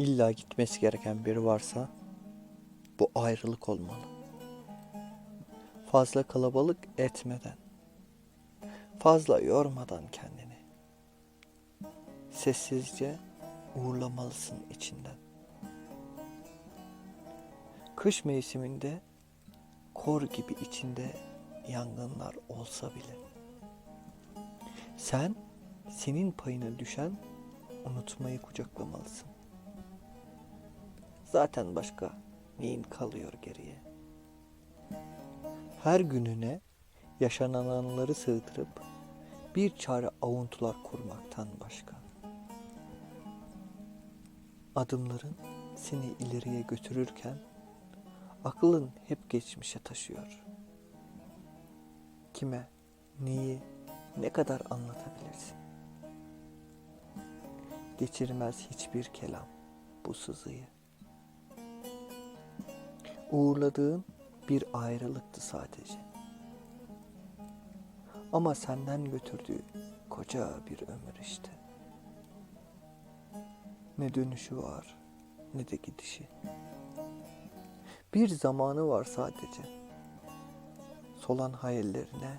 illa gitmesi gereken biri varsa bu ayrılık olmalı. Fazla kalabalık etmeden, fazla yormadan kendini. Sessizce uğurlamalısın içinden. Kış mevsiminde kor gibi içinde yangınlar olsa bile sen senin payına düşen unutmayı kucaklamalısın. Zaten başka neyin kalıyor geriye? Her gününe yaşananları sığdırıp bir çare avuntular kurmaktan başka. Adımların seni ileriye götürürken aklın hep geçmişe taşıyor. Kime, neyi, ne kadar anlatabilirsin? Geçirmez hiçbir kelam bu sızıyı. Uğurladığın bir ayrılıktı sadece. Ama senden götürdüğü koca bir ömür işte. Ne dönüşü var ne de gidişi. Bir zamanı var sadece. Solan hayallerine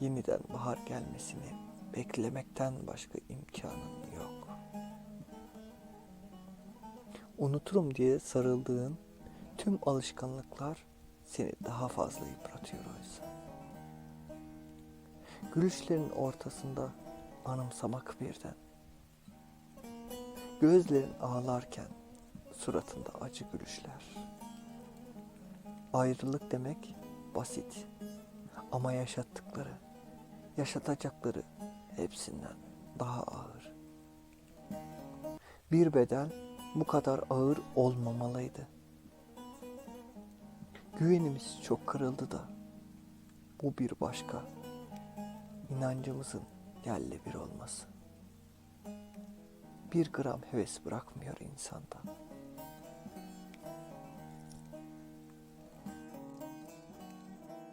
yeniden bahar gelmesini beklemekten başka imkanın yok. Unuturum diye sarıldığın tüm alışkanlıklar seni daha fazla yıpratıyor oysa. Gülüşlerin ortasında anımsamak birden. Gözlerin ağlarken suratında acı gülüşler. Ayrılık demek basit ama yaşattıkları, yaşatacakları hepsinden daha ağır. Bir beden bu kadar ağır olmamalıydı. Güvenimiz çok kırıldı da bu bir başka. İnancımızın yerle bir olması. Bir gram heves bırakmıyor insanda.